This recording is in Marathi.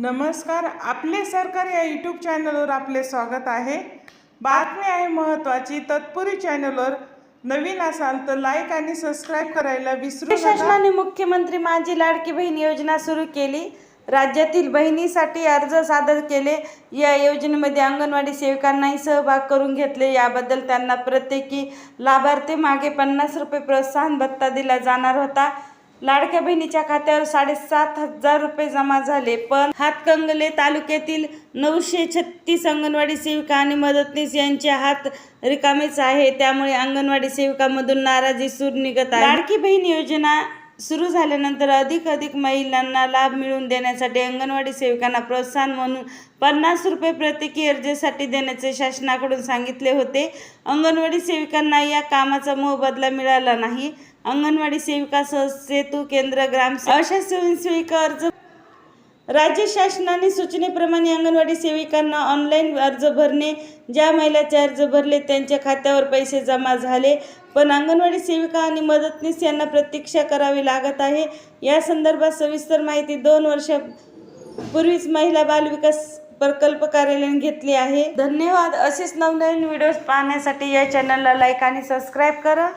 नमस्कार आपले सरकार या यूट्यूब चॅनलवर आपले स्वागत आहे. बातमी आहे महत्त्वाची तत्पूर्वी चॅनलवर नवीन असाल तर लाईक आणि सबस्क्राईब करायला विसरू शासनाने मुख्यमंत्री माझी लाडकी बहीण योजना सुरू केली. राज्यातील बहिणीसाठी अर्ज सादर केले. या योजनेमध्ये अंगणवाडी सेविकांनाही सहभाग करून घेतले. याबद्दल त्यांना प्रत्येकी लाभार्थी मागे पन्नास रुपये प्रोत्साहन भत्ता दिला जाणार होता. लाडक्या बहिणीच्या खात्यावर साडेसात हजार रुपये जमा झाले पण हातकंगले तालुक्यातील नऊशे छत्तीस अंगणवाडी सेविका आणि मदतनीस यांचे हात रिकामेच आहे. त्यामुळे अंगणवाडी सेविकामधून नाराजी सूर निघत आहे. लाडकी बहीण योजना सुरू झाल्यानंतर अधिक अधिक महिलांना लाभ मिळवून देण्यासाठी अंगणवाडी सेविकांना प्रोत्साहन म्हणून पन्नास रुपये प्रत्येकी अर्जेसाठी देण्याचे शासनाकडून सांगितले होते. अंगणवाडी सेविकांना या कामाचा मोबदला मिळाला नाही. अंगणवाडी सेविका सहसेतू केंद्र ग्राम अशा स्वयंसेविका अर्ज राज्य शासनाने सूचनेप्रमाणे अंगणवाडी सेविकांना ऑनलाईन अर्ज भरणे ज्या महिलाचे अर्ज भरले त्यांच्या खात्यावर पैसे जमा झाले. पण अंगणवाडी सेविका आणि मदतनीस यांना प्रतीक्षा करावी लागत आहे. या संदर्भात सविस्तर माहिती दोन वर्षापूर्वीच महिला बालविकास प्रकल्प कार्यालयाने घेतली आहे. धन्यवाद. असेच नवनवीन व्हिडिओज पाहण्यासाठी या चॅनलला लाईक आणि सबस्क्राईब करा.